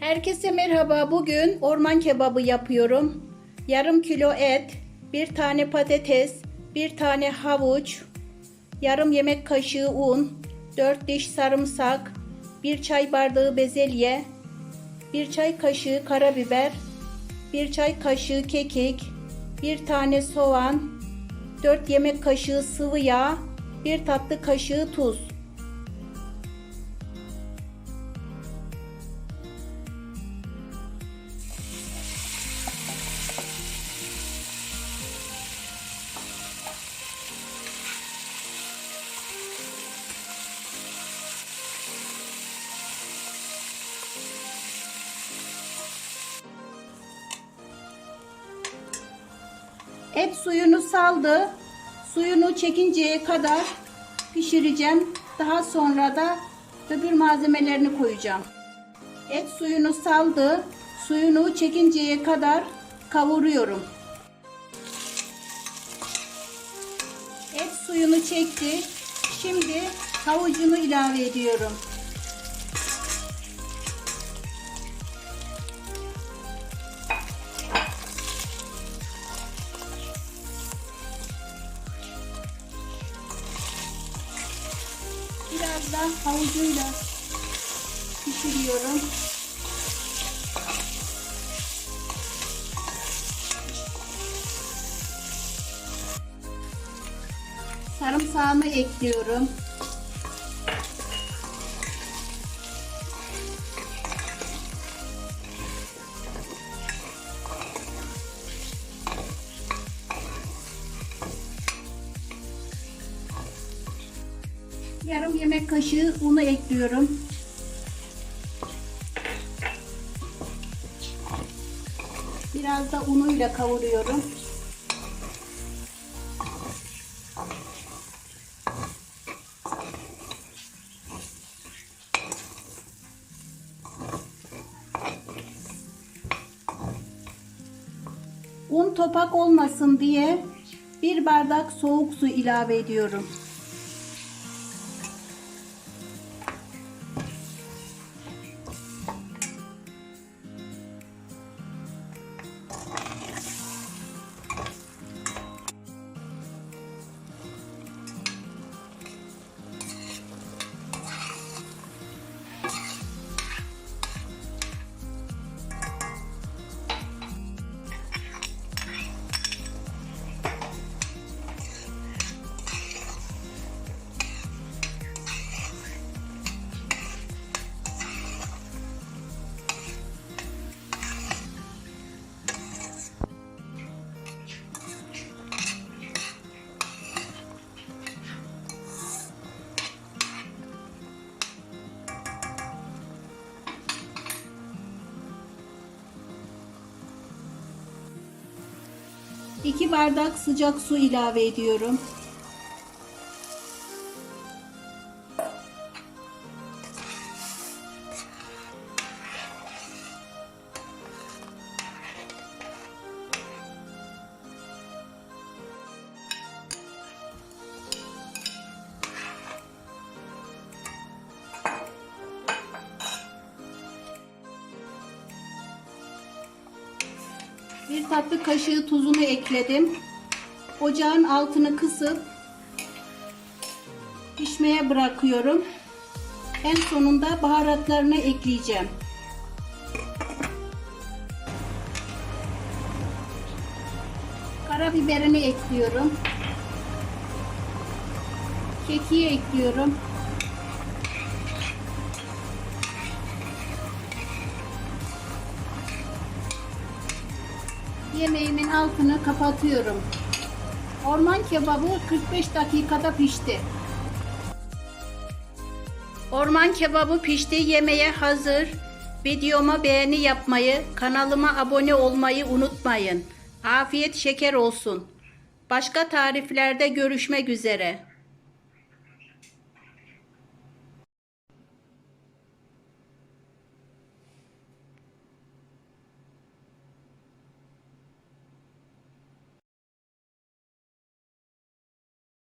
Herkese merhaba. Bugün orman kebabı yapıyorum. Yarım kilo et, bir tane patates, bir tane havuç, yarım yemek kaşığı un, 4 diş sarımsak, bir çay bardağı bezelye, bir çay kaşığı karabiber, bir çay kaşığı kekik, bir tane soğan, 4 yemek kaşığı sıvı yağ, bir tatlı kaşığı tuz. Et suyunu saldı. Suyunu çekinceye kadar pişireceğim. Daha sonra da öbür malzemelerini koyacağım. Et suyunu saldı. Suyunu çekinceye kadar kavuruyorum. Et suyunu çekti. Şimdi havucunu ilave ediyorum. Biraz da havucuyla pişiriyorum. Sarımsağımı ekliyorum. Yarım yemek kaşığı unu ekliyorum. Biraz da unuyla kavuruyorum. Un topak olmasın diye bir bardak soğuk su ilave ediyorum. İki bardak sıcak su ilave ediyorum. Bir tatlı kaşığı tuzunu ekledim. Ocağın altını kısıp pişmeye bırakıyorum. En sonunda baharatlarını ekleyeceğim. Karabiberini ekliyorum. Kekiği ekliyorum. Yemeğimin altını kapatıyorum. Orman kebabı 45 dakikada pişti. Orman kebabı pişti, yemeğe hazır. Videoma beğeni yapmayı, kanalıma abone olmayı unutmayın. Afiyet şeker olsun. Başka tariflerde görüşmek üzere.